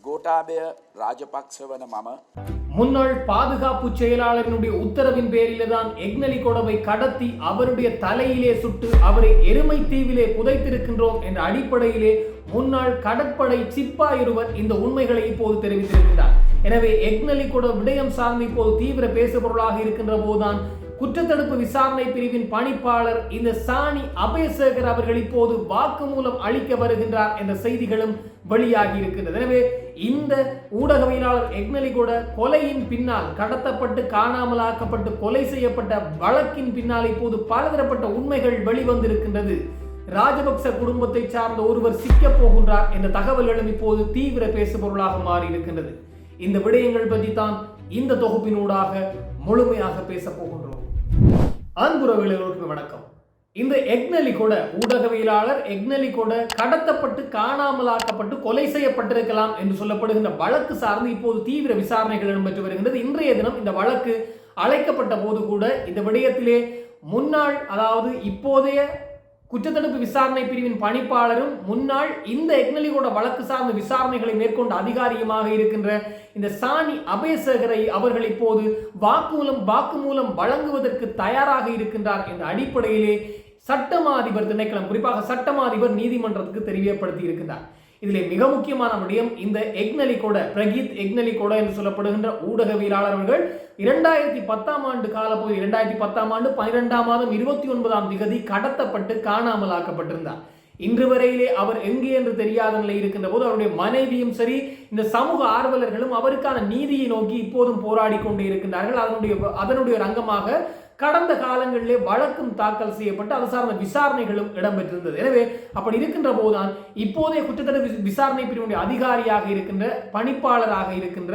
கோட்டாபய ராஜபக்சவன மம. முன்னாள் பாதுகாப்பு செயலாளரினுடைய உத்தரவின் பேரிலே எக்னலி கொடவை கடத்தி அவருடைய தலையிலே சுட்டு அவரை எருமை தீவிலே புதைத்திருக்கின்றோம் என்ற அடிப்படையிலே முன்னாள் கடற்படை சிப்பா ஒருவர் இந்த உண்மைகளை இப்போது தெரிவித்திருக்கின்றார். எனவே எக்னலி கூட விடயம் சார்ந்து இப்போது தீவிர பேசுபொருளாக இருக்கின்ற போதுதான் குற்றத்தடுப்பு விசாரணை பிரிவின் பணிப்பாளர் இந்த சாணி அபயசேகர் அவர்கள் இப்போது வாக்குமூலம் அளிக்க வருகின்றார் என்ற செய்திகளும் வெளியாகி இருக்கின்றது. எனவே இந்த ஊடகவியலாளர் எக்னலி கூட கொலையின் பின்னால் கடத்தப்பட்டு காணாமலாக்கப்பட்டு கொலை செய்யப்பட்ட வழக்கின் பின்னால் இப்போது பலதரப்பட்ட உண்மைகள் வெளிவந்திருக்கின்றது. ராஜபக்ச குடும்பத்தை சார்ந்த ஒருவர் சிக்கப் போகின்றார் என்ற தகவல்களும் இப்போது தீவிர பேசுபொருளாக மாறி இருக்கின்றது இந்த விடயங்கள் பற்றி தான் இந்த தொகுப்பினூடாக முழுமையாக பேசப் போகின்றோம். அன்புறவுகளுக்கு வணக்கம். இந்த எக்னலி கூட ஊடகவியலாளர் எக்னலி கூட கடத்தப்பட்டு காணாமலாக்கப்பட்டு கொலை செய்யப்பட்டிருக்கலாம் என்று சொல்லப்படுகின்ற வழக்கு சார்ந்து இப்போது தீவிர விசாரணைகள் இடம்பெற்று வருகின்றது. இன்றைய தினம் இந்த வழக்கு அழைக்கப்பட்ட போது கூட இந்த விடயத்திலே முன்னாள் அதாவது இப்போதைய குற்றத்தடுப்பு விசாரணை பிரிவின் பணிப்பாளரும் முன்னாள் இந்த எக்னலிகோட வழக்கு சார்ந்த விசாரணைகளை மேற்கொண்ட அதிகாரியுமாக இருக்கின்ற இந்த சாணி அபயசேகரை அவர்கள் இப்போது வாக்குமூலம் வாக்குமூலம் வழங்குவதற்கு தயாராக இருக்கின்றார் என்ற அடிப்படையிலே சட்டமா அதிபர் திணைக்களம் குறிப்பாக சட்டமா அதிபர் நீதிமன்றத்துக்கு தெரியப்படுத்தி இருக்கின்றார். இதில் மிக முக்கியமான விடயம் இந்த எக்னலிகோட பிரகீத் எக்னலிகோட என்று சொல்லப்படுகின்ற ஊடகவியலாளர்கள் இரண்டாயிரத்தி பத்தாம் ஆண்டு காலப்பகுதி இரண்டாயிரத்தி பத்தாம் ஆண்டு பன்னிரெண்டாம் மாதம் இருபத்தி ஒன்பதாம் திகதி கடத்தப்பட்டு காணாமலாக்கப்பட்டிருந்தார் இன்று வரையிலே அவர் எங்கே என்று தெரியாத நிலை இருக்கின்ற போது அவருடைய மனைவியும் சரி இந்த சமூக ஆர்வலர்களும் அவருக்கான நீதியை நோக்கி இப்போதும் போராடி கொண்டு இருக்கின்றார்கள். அதனுடைய அதனுடைய ரங்கமாக கடந்த காலங்களிலே வழக்கும் தாக்கல் செய்யப்பட்டு அது சார்ந்த விசாரணைகளும் இடம்பெற்றிருந்தது. எனவே அப்படி இருக்கின்ற போதுதான் இப்போதைய குற்றத்தடுப்பு விசாரணை பிரிவுடைய அதிகாரியாக இருக்கின்ற பணிப்பாளராக இருக்கின்ற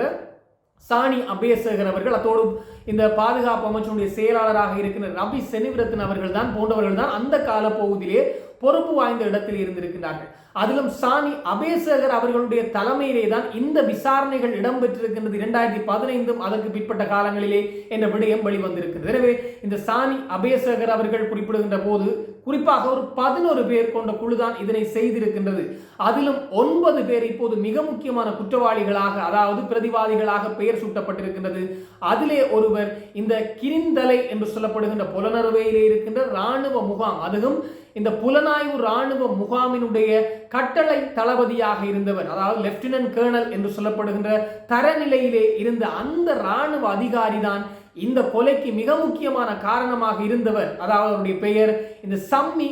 சாணி அபேசகர் அவர்கள் அத்தோடு இந்த பாதுகாப்பு அமைச்சருடைய செயலாளராக இருக்கின்ற ரவி செனிவிரத்தன் அவர்கள் தான் போன்றவர்கள் தான் அந்த கால பகுதியிலே பொறுப்பு வாய்ந்த இடத்தில் இருந்திருக்கின்றார்கள். அதிலும் சாணி அபேசகர் அவர்களுடைய தலைமையிலே தான் இந்த விசாரணைகள் இடம்பெற்றிருக்கின்றது. இரண்டாயிரத்தி பதினைந்தும் அதற்கு பிற்பட்ட காலங்களிலே என்ற விடயம் வெளிவந்திருக்கிறது. எனவே இந்த சாணி அபேசகர் அவர்கள் குறிப்பிடுகின்ற போது குறிப்பாக ஒரு பதினோரு பேர் கொண்ட குழுதான் இதனை செய்திருக்கின்றது. அதிலும் ஒன்பது பேர் இப்போது மிக முக்கியமான குற்றவாளிகளாக அதாவது பிரதிவாதிகளாக பெயர் சூட்டப்பட்டிருக்கின்றது. அதிலே ஒருவர் இந்த கிரிந்தலை என்று சொல்லப்படுகின்ற புலனறுவையிலே இருக்கின்ற இராணுவ முகாம் அதுவும் இந்த புலனாய்வு ராணுவ முகாமினுடைய கட்டளை தளபதியாக இருந்தவர் அதாவது லெப்டினன்ட் கேர்னல் என்று சொல்லப்படுகின்ற தரநிலையிலே இருந்த அந்த ராணுவ அதிகாரி தான் இந்த கொலைக்கு மிக முக்கியமான காரணமாக இருந்தவர். அதாவது அவருடைய பெயர் இந்த சம்மி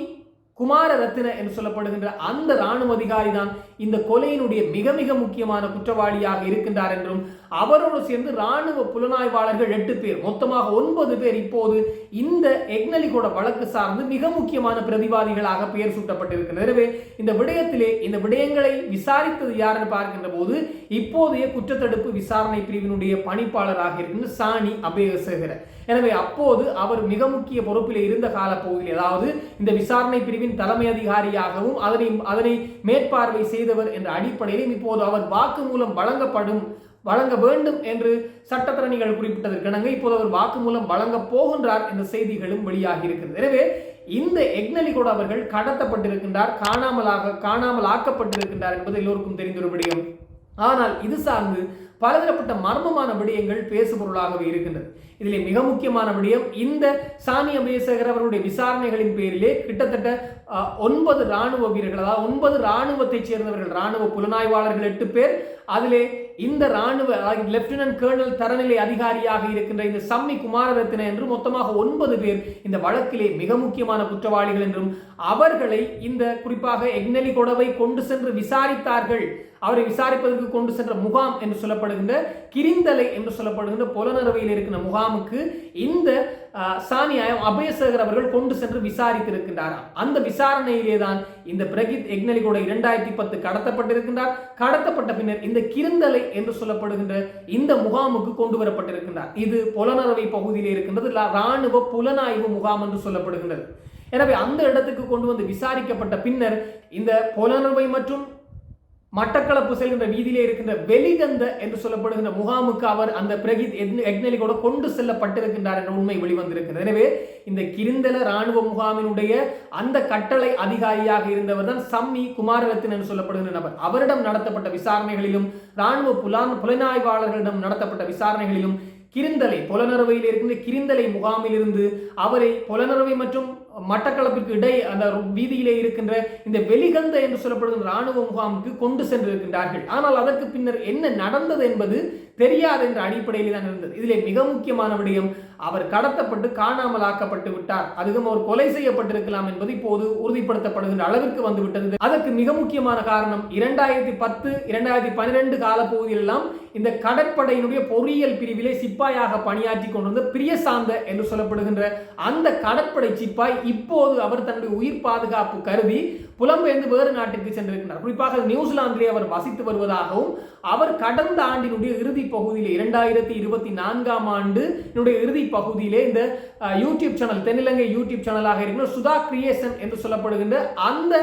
குமார ரத்தின என்று சொல்லப்படுகின்ற அந்த ராணுவ அதிகாரி தான் இந்த கொலையினுடைய மிக மிக முக்கியமான குற்றவாளியாக இருக்கின்றார் என்றும் அவரோடு சேர்ந்து ராணுவ புலனாய்வாளர்கள் எட்டு பேர் மொத்தமாக ஒன்பது பேர் இப்போது இந்த எக்னலிகோட வழக்கு சார்ந்து மிக முக்கியமான பிரதிவாதிகளாக பெயர் சூட்டப்பட்டிருக்கிறது எனவே இந்த விடயத்திலே இந்த விடயங்களை விசாரித்தது யாருன்னு பார்க்கின்ற போது இப்போதைய குற்றத்தடுப்பு விசாரணை பிரிவினுடைய பணிப்பாளராக இருக்கின்ற சாணி அபேசகர எனவே அப்போது அவர் மிக முக்கிய பொறுப்பில் இருந்த கால அதாவது இந்த விசாரணை பிரிவின் தலைமை அதிகாரியாகவும் அதனை அதனை மேற்பார்வை செய்தவர் என்ற அடிப்படையிலும் இப்போது அவர் வாக்குமூலம் வழங்கப்படும் வழங்க வேண்டும் என்று சட்டத்தரணிகள் குறிப்பிட்டதற்கிணங்க இப்போது அவர் வாக்குமூலம் வழங்க போகின்றார் என்ற செய்திகளும் வெளியாகி இருக்கிறது. எனவே இந்த எக்னலிகோடு அவர்கள் கடத்தப்பட்டிருக்கின்றார் காணாமலாக காணாமல் ஆக்கப்பட்டிருக்கின்றார் என்பது எல்லோருக்கும் தெரிந்திருப்படியும் ஆனால் இது சார்ந்து பலதரப்பட்ட மர்மமான விடயங்கள் பேசுபொருளாகவே இருக்கின்றது. இதிலே மிக முக்கியமான விடயம் இந்த சாமி அபேசகர் அவருடைய விசாரணைகளின் பேரிலே கிட்டத்தட்ட ஒன்பது ராணுவ வீரர்கள் அதாவது ஒன்பது ராணுவத்தைச் சேர்ந்தவர்கள் ராணுவ புலனாய்வாளர்கள் எட்டு பேர் அதிலே இந்த ராணுவ லெப்டினன்ட் கேர்னல் தரநிலை அதிகாரியாக இருக்கின்ற இந்த சம்மி குமாரரத்ன என்று மொத்தமாக ஒன்பது பேர் இந்த வழக்கிலே மிக முக்கியமான குற்றவாளிகள் என்றும் அவர்களை இந்த குறிப்பாக எக்னலி கொடவை கொண்டு சென்று விசாரித்தார்கள். அவரை விசாரிப்பதற்கு கொண்டு சென்ற முகாம் என்று சொல்லப்படுகின்ற கிரிந்தலை என்று சொல்லப்படுகின்ற புலனறுவையில் இருக்கின்ற முகாமுக்கு இந்த அஹ், சாணி அபயசேகர் அவர்கள் கொண்டு சென்று விசாரித்திருக்கின்றாராம். அந்த விசாரணையிலே தான் இந்த பிரகித் எக்னலிகோட இரண்டாயிரத்தி பத்து கடத்தப்பட்டிருக்கின்றார். கடத்தப்பட்ட பின்னர் இந்த கிருந்தலை என்று சொல்லப்படுகின்ற இந்த முகாமுக்கு கொண்டு வரப்பட்டிருக்கின்றார். இது புலனறவை பகுதியில் இருக்கின்றது இராணுவ புலனாய்வு முகாம் என்று சொல்லப்படுகின்றது. எனவே அந்த இடத்துக்கு கொண்டு வந்து விசாரிக்கப்பட்ட பின்னர் இந்த புலனறுவை மற்றும் மட்டக்களப்பு செல்கின்ற வீதியிலே இருக்கின்ற வெளிகந்த என்று சொல்லப்படுகின்ற முகாமுக்கு அவர் அந்த பிரகித் எக்னலி கொண்டு செல்லப்பட்டிருக்கின்றார் என்ற உண்மை வெளிவந்திருக்கிறது. எனவே இந்த கிருந்தல ராணுவ முகாமினுடைய அந்த கட்டளை அதிகாரியாக இருந்தவர் தான் சம்மி குமாரரத்தின் என்று சொல்லப்படுகின்ற நபர். அவரிடம் நடத்தப்பட்ட விசாரணைகளிலும் ராணுவ புலான் புலனாய்வாளர்களிடம் நடத்தப்பட்ட விசாரணைகளிலும் கிருந்தலை புலனறுவையில் இருக்கின்ற கிருந்தலை முகாமிலிருந்து அவரை புலனறுவை மற்றும் மட்டக்களப்பிற்கு இடை அந்த வீதியிலே இருக்கின்ற இந்த வெளிகந்த என்று சொல்லப்படும் ராணுவ முகாமுக்கு கொண்டு சென்றிருக்கின்றார்கள். ஆனால் அதற்கு பின்னர் என்ன நடந்தது என்பது தெரியாது என்ற அடிப்படையில் தான் இருந்தது. இதிலே மிக முக்கியமான விடயம் அவர் கடத்தப்பட்டு காணாமல் ஆக்கப்பட்டு விட்டார். அதுவும் அவர் கொலை செய்யப்பட்டிருக்கலாம் என்பது இப்போது உறுதிப்படுத்தப்படுகின்ற அளவிற்கு வந்துவிட்டது. அதற்கு மிக முக்கியமான காரணம் இரண்டாயிரத்தி பத்து இரண்டாயிரத்தி பன்னிரெண்டு காலப்பகுதியிலெல்லாம் இந்த கடற்படையினுடைய பொறியியல் பிரிவிலே சிப்பாயாக பணியாற்றி கொண்டிருந்த பிரியசாந்த என்று சொல்லப்படுகின்ற அந்த கடற்படை சிப்பாய் இப்போது அவர் தன்னுடைய உயிர் பாதுகாப்பு கருதி புலம்பெயர்ந்து வேறு நாட்டிற்கு சென்றிருக்கிறார். குறிப்பாக நியூசிலாந்திலே அவர் வசித்து வருவதாகவும் அவர் கடந்த ஆண்டினுடைய இறுதி பகுதியிலே இரண்டாயிரத்தி இருபத்தி நான்காம் ஆண்டு இறுதி பகுதியிலே இந்த யூடியூப் சேனல் தென்னிலங்கை யூடியூப் சேனலாக இருக்கிற சுதா கிரியேஷன் என்று சொல்லப்படுகின்ற அந்த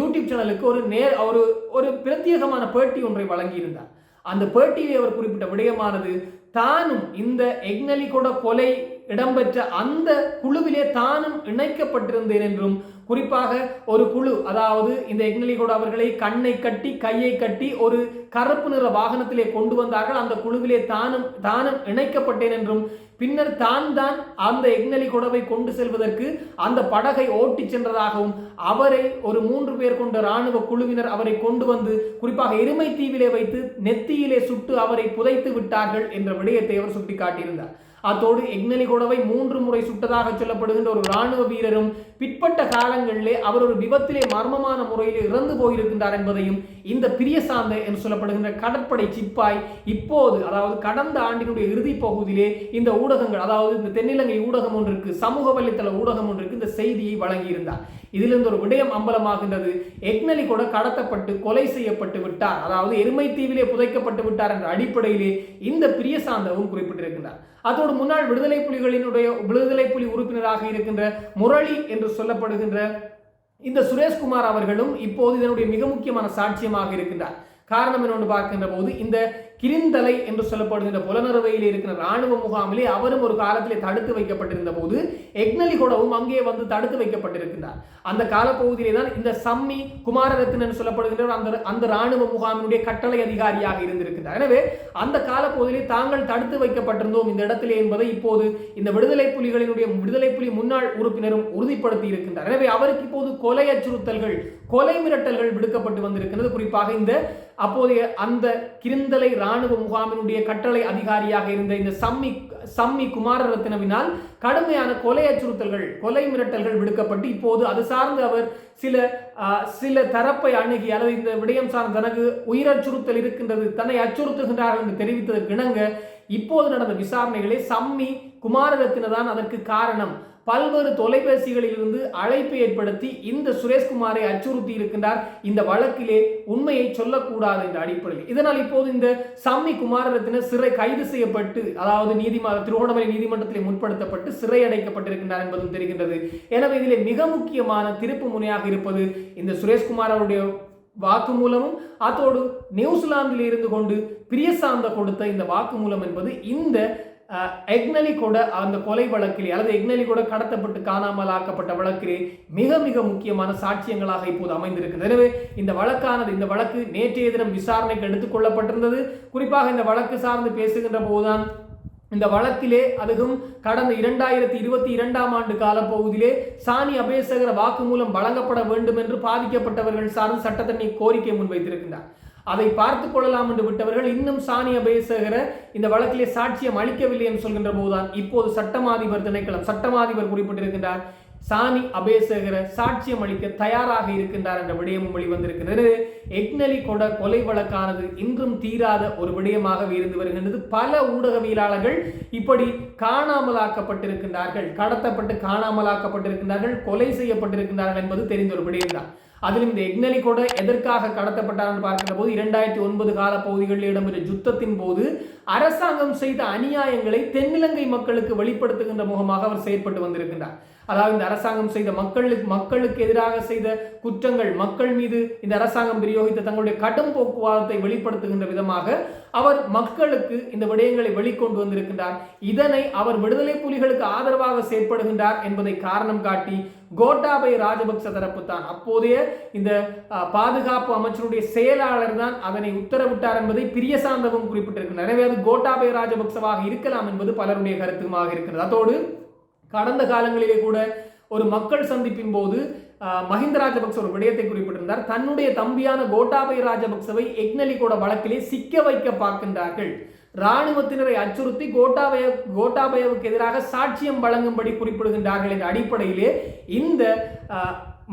யூடியூப் சேனலுக்கு ஒரு நேர் ஒரு ஒரு பிரத்யேகமான பேட்டி ஒன்றை வழங்கியிருந்தார். அந்த பேட்டியிலே அவர் குறிப்பிட்ட விடயமானது தானும் இந்த எக்னலிகோட கொலை இடம்பெற்ற அந்த குழுவிலே தானும் இணைக்கப்பட்டிருந்தேன் என்றும் குறிப்பாக ஒரு குழு அதாவது இந்த எக்னலிகோடு அவர்களை கண்ணை கட்டி கையை கட்டி ஒரு கருப்பு நிற வாகனத்திலே கொண்டு வந்தார்கள். அந்த குழுவிலே தானும் தானும் இணைக்கப்பட்டேன் என்றும் பின்னர் தான் தான் அந்த எக்னலி குடவை கொண்டு செல்வதற்கு அந்த படகை ஓட்டிச் சென்றதாகவும் அவரை ஒரு மூன்று பேர் கொண்ட இராணுவ குழுவினர் அவரை கொண்டு வந்து குறிப்பாக எருமை தீவிலே வைத்து நெத்தியிலே சுட்டு அவரை புதைத்து விட்டார்கள் என்ற விடயத்தை அவர் சுட்டிக்காட்டியிருந்தார். அத்தோடு எக்னலி கொடவை மூன்று முறை சுட்டதாக சொல்லப்படுகின்ற ஒரு ராணுவ வீரரும் பிற்பட்ட காலங்களிலே அவர் ஒரு விபத்திலே மர்மமான முறையில் இறந்து போயிருக்கின்றார் என்பதையும் இந்த பிரியசாந்த என்று சொல்லப்படுகின்ற கடற்படை சிப்பாய் இப்போது அதாவது கடந்த ஆண்டினுடைய இறுதி பகுதியிலே இந்த ஊடகங்கள் அதாவது இந்த தென்னிலங்கை ஊடகம் ஒன்றுக்கு சமூக வலைத்தள ஊடகம் ஒன்றுக்கு இந்த செய்தியை வழங்கியிருந்தார். இதிலிருந்து ஒரு விடயம் அம்பலமாகின்றது. எக்னலி கூட கடத்தப்பட்டு கொலை செய்யப்பட்டு விட்டார். அதாவது எருமை தீவிலே புதைக்கப்பட்டு விட்டார் என்ற அடிப்படையிலே இந்த பிரியசாந்தவும் குறிப்பிட்டிருக்கின்றார். அதோடு முன்னாள் விடுதலை புலிகளினுடைய விடுதலை புலி உறுப்பினராக இருக்கின்ற முரளி என்று சொல்லப்படுகின்ற இந்த சுரேஷ்குமார் அவர்களும் இப்போது இதனுடைய மிக முக்கியமான சாட்சியமாக இருக்கின்றார். காரணம் என்னொன்று பார்க்கின்ற போது இந்த கிரிந்தலை என்று சொல்லப்படுகின்ற புலனறுவையில் இருக்கிற ராணுவ முகாமிலே அவரும் ஒரு காலத்திலே தடுத்து வைக்கப்பட்டிருந்த போது எக்னலி கூடவும் அங்கே வந்து தடுத்து வைக்கப்பட்டிருக்கின்றார். அந்த காலப்பகுதியிலே தான் இந்த சம்மி குமாரரத்னன் என்று சொல்லப்படுகின்ற அந்த அந்த ராணுவ முகாமினுடைய கட்டளை அதிகாரியாக இருந்திருக்கின்றார். எனவே அந்த காலப்பகுதியிலே தாங்கள் தடுத்து வைக்கப்பட்டிருந்தோம் இந்த இடத்திலே என்பதை இப்போது இந்த விடுதலை புலிகளினுடைய விடுதலை புலி முன்னாள் உறுப்பினரும் உறுதிப்படுத்தி இருக்கின்றார். எனவே அவருக்கு இப்போது கொலை அச்சுறுத்தல்கள் கொலை மிரட்டல்கள் விடுக்கப்பட்டு வந்திருக்கிறது குறிப்பாக இந்த அப்போதைய அந்த கிருந்தலை ராணுவ முகாமினுடைய கட்டளை அதிகாரியாக இருந்த இந்த சம்மி சம்மி குமாரரத்னவினால் கடுமையான கொலை அச்சுறுத்தல்கள் கொலை மிரட்டல்கள் விடுக்கப்பட்டு இப்போது அது சார்ந்து அவர் சில சில தரப்பை அணுகி அல்லது இந்த விடயம் சார்ந்த தனக்கு உயிரச்சுறுத்தல் இருக்கின்றது தன்னை அச்சுறுத்துகின்றார்கள் என்று தெரிவித்ததற்கு இணங்க இப்போது நடந்த விசாரணைகளே சம்மி குமாரரத்ன தான் அதற்கு காரணம். பல்வேறு தொலைபேசிகளில் இருந்து அழைப்பு ஏற்படுத்தி இந்த சுரேஷ்குமாரை அச்சுறுத்தி இருக்கின்றார். இந்த வழக்கிலே உண்மையை சொல்லக்கூடாது என்ற அடிப்படையில். இதனால் இப்போது இந்த சம்மி குமாரரத்தினர் சிறை கைது செய்யப்பட்டு அதாவது நீதிமன்ற திருவோணமலை நீதிமன்றத்திலே முற்படுத்தப்பட்டு சிறை அடைக்கப்பட்டிருக்கின்றார் என்பதும் தெரிகின்றது. எனவே இதிலே மிக முக்கியமான திருப்பு முனையாக இருப்பது இந்த சுரேஷ்குமார் அவருடைய வாக்குமூலமும் அதோடு நியூசிலாந்தில் இருந்து கொண்டு பிரியசாந்த கொடுத்த இந்த வாக்குமூலம் என்பது இந்த எக்னலி கூட அந்த கொலை வழக்கில் அல்லது எக்னலி கூட கடத்தப்பட்டு காணாமல் ஆக்கப்பட்ட வழக்கில் மிக மிக முக்கியமான சாட்சியங்களாக இப்போது அமைந்திருக்கிறது எனவே இந்த வழக்கானது இந்த வழக்கு நேற்றைய தினம் விசாரணைக்கு எடுத்துக்கொள்ளப்பட்டிருந்தது குறிப்பாக இந்த வழக்கு சார்ந்து பேசுகின்ற போதுதான் இந்த வழக்கிலே அதுவும் கடந்த இரண்டாயிரத்தி இருபத்தி இரண்டாம் ஆண்டு காலப்பகுதியிலே சாணி அபேசகர வாக்குமூலம் வழங்கப்பட வேண்டும் என்று பாதிக்கப்பட்டவர்கள் சார்ந்து சட்டத்தண்ணி கோரிக்கை முன்வைத்திருக்கின்றார். அதை பார்த்து கொள்ளலாம் என்று விட்டவர்கள் இன்னும் சாணி அபயசகர இந்த வழக்கிலே சாட்சியம் அளிக்கவில்லை என்று சொல்கின்ற போதுதான் இப்போது சட்டமாதிபர் திணைக்களம் சட்டமாதிபர் குறிப்பிட்டிருக்கின்றார். சாணி அபேசகர சாட்சியம் அளிக்க தயாராக இருக்கின்றார் என்ற விடயமும் வெளிவந்திருக்கிறது. எக்னலி கொட கொலை வழக்கானது இன்றும் தீராத ஒரு விடயமாகவே இருந்து வருகின்றது. பல ஊடகவியலாளர்கள் இப்படி காணாமலாக்கப்பட்டிருக்கின்றார்கள் கடத்தப்பட்டு காணாமலாக்கப்பட்டிருக்கின்றார்கள் கொலை செய்யப்பட்டிருக்கின்றார்கள் என்பது தெரிந்த ஒரு விடயம்தான். அதிலும் இந்த எக்னலி கூட எதற்காக கடத்தப்பட்டார் பார்க்கிற போது இரண்டாயிரத்தி ஒன்பது கால பகுதிகளில் இடம்பெற்ற யுத்தத்தின் போது அரசாங்கம் செய்த அநியாயங்களை தென்னிலங்கை மக்களுக்கு வெளிப்படுத்துகின்ற முகமாக அவர் செயற்பட்டு வந்திருக்கின்றார். அதாவது இந்த அரசாங்கம் செய்த மக்களுக்கு மக்களுக்கு எதிராக செய்த குற்றங்கள் மக்கள் மீது இந்த அரசாங்கம் பிரயோகித்த தங்களுடைய கடும் போக்குவரத்தை வெளிப்படுத்துகின்ற விதமாக அவர் மக்களுக்கு இந்த விடயங்களை வெளிக்கொண்டு வந்திருக்கின்றார். இதனை அவர் விடுதலை புலிகளுக்கு ஆதரவாக செயற்படுகின்றார் என்பதை காரணம் காட்டி கோட்டாபய ராஜபக்ச தரப்பு தான். அப்போதைய இந்த பாதுகாப்பு அமைச்சருடைய செயலாளர் தான் அதனை உத்தரவிட்டார் என்பதை பிரியசாந்தவும் குறிப்பிட்டிருக்கிறார். எனவே அது கோட்டாபய ராஜபக்சவாக இருக்கலாம் என்பது பலருடைய கருத்துமாக இருக்கிறது. அதோடு கடந்த காலங்களிலே கூட ஒரு மக்கள் சந்திப்பின் போது மஹிந்த ராஜபக்ச ஒரு விடயத்தை குறிப்பிட்டிருந்தார். தன்னுடைய தம்பியான கோட்டாபய ராஜபக்சவை எக்னலிகோட வழக்கிலே சிக்க வைக்க பார்க்கின்றார்கள். ராணுவத்தினரை அச்சுறுத்தி கோட்டாபய கோட்டாபயவுக்கு எதிராக சாட்சியம் வழங்கும்படி குறிப்பிடுகின்றார்கள் என்ற அடிப்படையிலே இந்த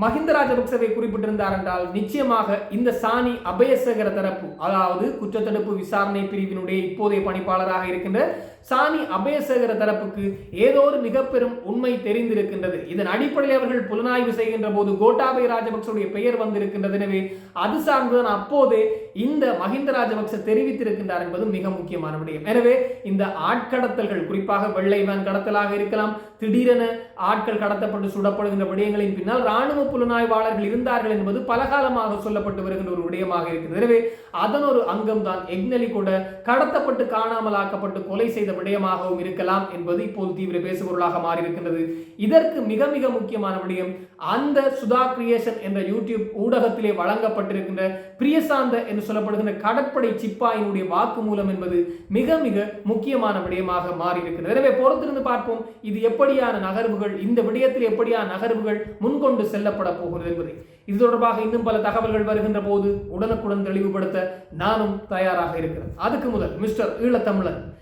மஹிந்த ராஜபக்சவை குறிப்பிட்டிருந்தார் என்றால் நிச்சயமாக இந்த சாணி அபயசகர தரப்பு அதாவது குற்றத்தடுப்பு விசாரணை பிரிவினுடைய இப்போதைய பணிப்பாளராக இருக்கின்ற சாணி அபேசகர தரப்புக்கு ஏதோ ஒரு மிக பெரும் உண்மை தெரிந்திருக்கின்றது. இதன் அடிப்படையில் அவர்கள் புலனாய்வு செய்கின்ற போது கோட்டாபய ராஜபக்சவுடைய பெயர் வந்திருக்கின்றது. எனவே அது சார்ந்துதான் அப்போதே இந்த மஹிந்த ராஜபக்ச தெரிவித்திருக்கின்றார் என்பது மிக முக்கியமான விடயம். எனவே இந்த ஆட்கடத்தல்கள் குறிப்பாக வெள்ளை வேன் கடத்தலாக இருக்கலாம் திடீரென ஆட்கள் கடத்தப்பட்டு சுடப்படுகின்ற விடயங்களின் பின்னால் ராணுவ புலனாய்வாளர்கள் இருந்தார்கள் என்பது பலகாலமாக சொல்லப்பட்டு வருகின்ற ஒரு விடயமாக இருக்கிறது. எனவே அதன் ஒரு அங்கம் தான் எக்னலி கூட கடத்தப்பட்டு காணாமல் ஆக்கப்பட்டு கொலை செய்த விடயமாகவும் இருக்கலாம் என்பது இப்போது தீவிர பேசுபொருளாக மாறியிருக்கின்றது. இதற்கு மிக மிக முக்கியமான விடயம் அந்த சுதா கிரியேஷன் என்ற யூடியூப் ஊடகத்திலே வழங்கப்பட்டிருக்கின்ற பிரியசாந்த என்று சொல்லப்படுகின்ற கடற்படை சிப்பாயினுடைய வாக்குமூலம் என்பது மிக மிக முக்கியமான விடயமாக மாறியிருக்கிறது எனவே பொறுத்திருந்து பார்ப்போம் இது எப்படியான நகர்வுகள் இந்த விடயத்தில் எப்படியான நகர்வுகள் முன்கொண்டு செல்லப்பட போகிறது என்பதை. இது தொடர்பாக இன்னும் பல தகவல்கள் வருகின்ற போது உடனுக்குடன் தெளிவுபடுத்த நானும் தயாராக இருக்கிறேன். அதுக்கு முதல் மிஸ்டர் ஈழத்தமிழன்.